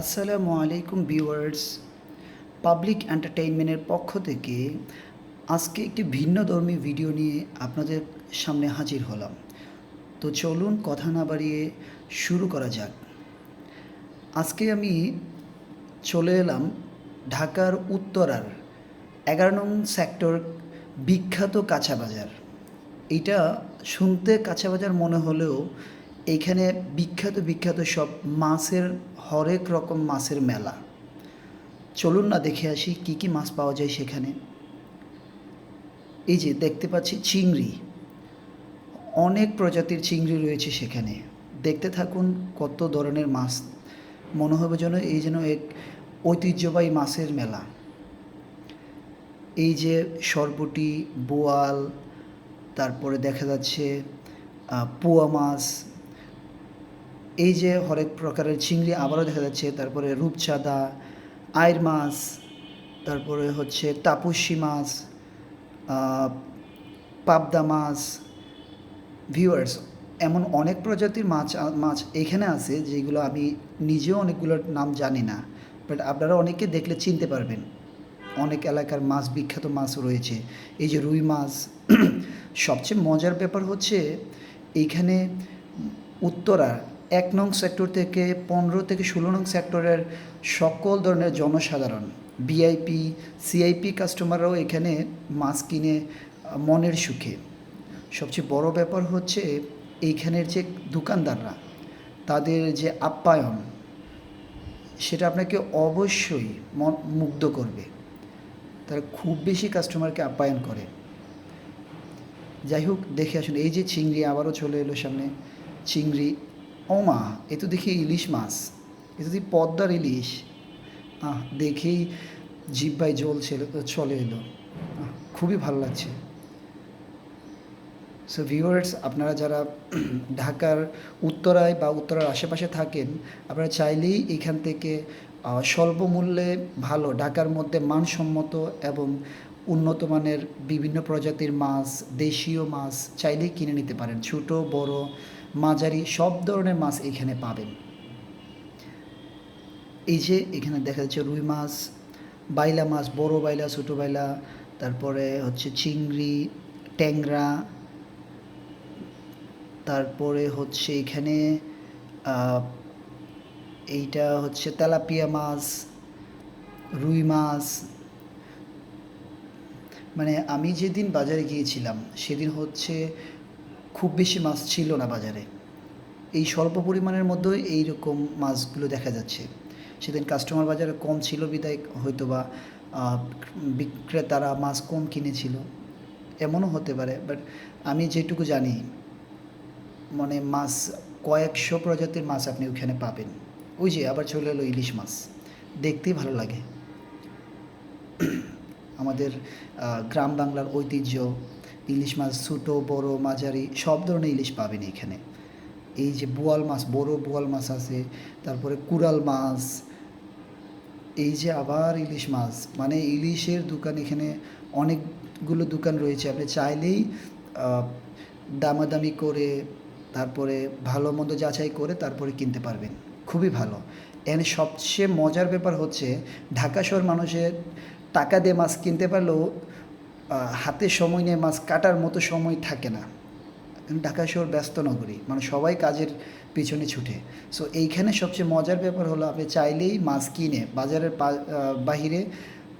আসসালামু আলাইকুম viewers. Public এন্টারটেইনমেন্টের পক্ষ থেকে আজকে একটি ভিন্ন ধর্মী ভিডিও নিয়ে আপনাদের সামনে হাজির হলাম। তো চলুন কথা না বাড়িয়ে শুরু করা যাক। আজকে আমি চলে এলাম ঢাকার উত্তরার এগারো নং সেক্টর বিখ্যাত কাঁচা বাজার। এটা শুনতে কাঁচা বাজার মনে হলেও এখানে বিখ্যাত বিখ্যাত সব মাছের, হরেক রকম মাছের মেলা। চলুন না দেখে আসি কি কি মাছ পাওয়া যায় সেখানে। এই যে দেখতে পাচ্ছি চিংড়ি। অনেক প্রজাতির চিংড়ি রয়েছে সেখানে। দেখতে থাকুন কত ধরনের মাছ। মনে হবে যেন এই যেন এক ঐতিহ্যবাহী মাছের মেলা। এই যে সরবটি, বোয়াল, তারপরে দেখা যাচ্ছে পোয়া মাছ এই যে হরেক প্রকারের চিংড়ি আবারও দেখা যাচ্ছে, তারপরে রূপচাঁদা আয়ের মাছ, তারপরে হচ্ছে তাপসী মাছ পাবদা মাছ। ভিউয়ার্স এমন অনেক প্রজাতির মাছ মাছ এখানে আছে যেগুলো আমি নিজেও অনেকগুলোর নাম জানি না বাট আপনারা অনেকে দেখলে চিনতে পারবেন। অনেক এলাকার মাছ, বিখ্যাত মাছ রয়েছে। এই যে রুই মাছ, সবচেয়ে মজার ব্যাপার হচ্ছে এইখানে উত্তরা এক নং সেক্টর থেকে পনেরো থেকে ষোলো নং সেক্টরের সকল ধরনের জনসাধারণ ভিআইপি সিআইপি কাস্টমাররাও এখানে মাছ কিনে, মনের সুখে। সবচেয়ে বড় ব্যাপার হচ্ছে এইখানের যে দোকানদাররা, তাদের যে আপ্যায়ন, সেটা আপনাকে অবশ্যই মন মুগ্ধ করবে। তারা খুব বেশি কাস্টমারকে আপ্যায়ন করে। যাই হোক, দেখে আসুন, এই যে চিংড়ি আবারও চলে এলো সামনে। চিংড়ি ও মা এ তো দেখি ইলিশ মাছ। এ তো দেখি পদ্মার ইলিশ। আহ, দেখেই জিব্বাই জল চলে এলো। খুবই ভালো লাগছে। সো ভিউয়ার্স আপনারা যারা ঢাকার উত্তরায় বা উত্তরার আশেপাশে থাকেন, আপনারা চাইলেই এখান থেকে স্বল্প মূল্যে ভালো, ঢাকার মধ্যে মানসম্মত এবং উন্নত মানের বিভিন্ন প্রজাতির মাছ, দেশীয় মাছ চাইলেই কিনে নিতে পারেন। ছোট, বড় মাঝারি সব ধরনের মাছ এখানে পাবেন। এই যে এখানে দেখা যাচ্ছে রুই মাছ, বাইলা মাছ, বড় বাইলা, ছোটো বাইলা, তারপরে হচ্ছে চিংড়ি, ট্যাংরা, তারপরে হচ্ছে এখানে এইটা হচ্ছে তেলাপিয়া মাছ, রুই মাছ। মানে আমি যেদিন বাজারে গিয়েছিলাম, সেদিন হচ্ছে খুব বেশি মাছ ছিল না বাজারে। এই স্বল্প পরিমাণের মধ্যেই এইরকম মাছগুলো দেখা যাচ্ছে। সেদিন কাস্টমার বাজারে কম ছিল বিদায় হয়তো বা বিক্রেতারা মাছ কম কিনেছিল। এমনও হতে পারে বাট আমি যেটুকু জানি মানে মাছ কয়েকশো প্রজাতির মাছ আপনি ওখানে পাবেন। ওই যে আবার চলে এলো ইলিশ মাছ। দেখতেই ভালো লাগে। আমাদের গ্রাম বাংলার ঐতিহ্য ইলিশ মাছ ছোটো, বড়, মাঝারি, সব ধরনের ইলিশ পাবেন এখানে। এই যে বোয়াল মাছ, বড় বোয়াল মাছ আছে, তারপরে কুরাল মাছ, এই যে আবার ইলিশ মাছ। মানে ইলিশের দোকান এখানে অনেকগুলো দোকান রয়েছে। আপনি চাইলেই দামাদামি করে, তারপরে ভালো মন্দ যাচাই করে তারপরে কিনতে পারবেন। খুবই ভালো। এখানে সবচেয়ে মজার ব্যাপার হচ্ছে, ঢাকা শহর মানুষের টাকা দিয়ে মাছ কিনতে পারলেও হাতে সময় নিয়ে, মাছ কাটার মতো সময় থাকে না। ঢাকা শহর ব্যস্ত নগরী মানে সবাই কাজের পিছনে ছুটে। সো এইখানে সবচেয়ে মজার ব্যাপার হলো, আপনি চাইলেই মাছ কিনে বাজারের বাহিরে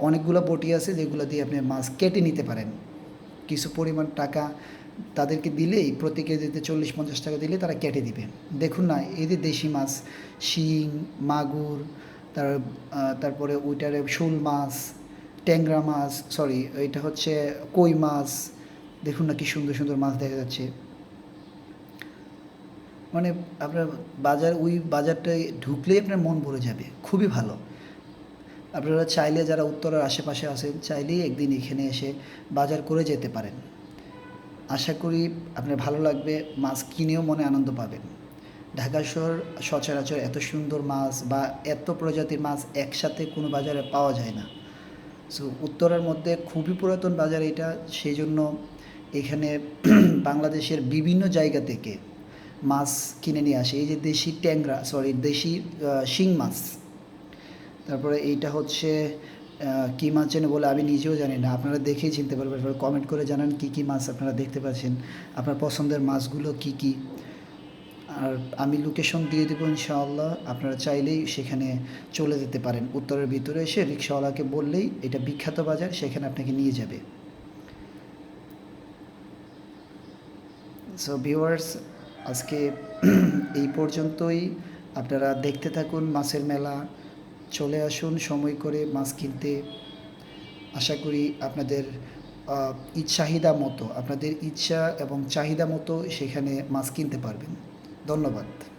অনেকগুলো বটি আছে, যেগুলো দিয়ে আপনি মাছ কেটে নিতে পারেন। কিছু পরিমাণ টাকা তাদেরকে দিলেই প্রতি কেজিতে চল্লিশ, পঞ্চাশ টাকা দিলে তারা কেটে দিবে। দেখুন না, এই যে দেশি মাছ, শিং, মাগুর, তার তারপরে ওইটারে শোল মাছ ট্যাংরা মাছ সরি এটা হচ্ছে কই মাছ, দেখুন না কি সুন্দর সুন্দর মাছ দেখা যাচ্ছে। মানে আপনার বাজার, ওই বাজারটায় ঢুকলেই আপনার মন ভরে যাবে, খুবই ভালো। আপনারা চাইলে যারা উত্তরের আশেপাশে আছেন, চাইলেই একদিন এখানে এসে বাজার করে যেতে পারেন। আশা করি আপনার ভালো লাগবে, মাছ কিনেও মনে আনন্দ পাবেন। ঢাকা শহর সচরাচর এত সুন্দর মাছ বা এত প্রজাতির মাছ একসাথে কোনো বাজারে পাওয়া যায় না। সো উত্তরের মধ্যে খুবই পুরাতন বাজার এটা সেই জন্য এখানে বাংলাদেশের বিভিন্ন জায়গা থেকে মাছ কিনে নিয়ে আসে। এই যে দেশি ট্যাংরা সরি দেশি শিং মাছ। তারপরে এইটা হচ্ছে কী মাছ যেন বলে আমি নিজেও জানি না। আপনারা দেখেই চিনতে পারবেন কমেন্ট করে জানান কী কী মাছ আপনারা দেখতে পাচ্ছেন। আপনার পছন্দের মাছগুলো কী কী? আর আমি লোকেশন দিয়ে দেবো ইনশাআল্লাহ। আপনারা চাইলেই সেখানে চলে যেতে পারেন। উত্তরের ভিতরে এসে রিক্সাওয়ালাকে বললেই এটা বিখ্যাত বাজার, সেখানে আপনাকে নিয়ে যাবে। সো ভিউয়ার্স আজকে এই পর্যন্তই। আপনারা দেখতে থাকুন মাছের মেলা, চলে আসুন সময় করে মাছ কিনতে। আশা করি আপনাদের ইচ্ছাহিদা মতো, আপনাদের ইচ্ছা এবং চাহিদা মতো সেখানে মাছ কিনতে পারবেন। ধন্যবাদ।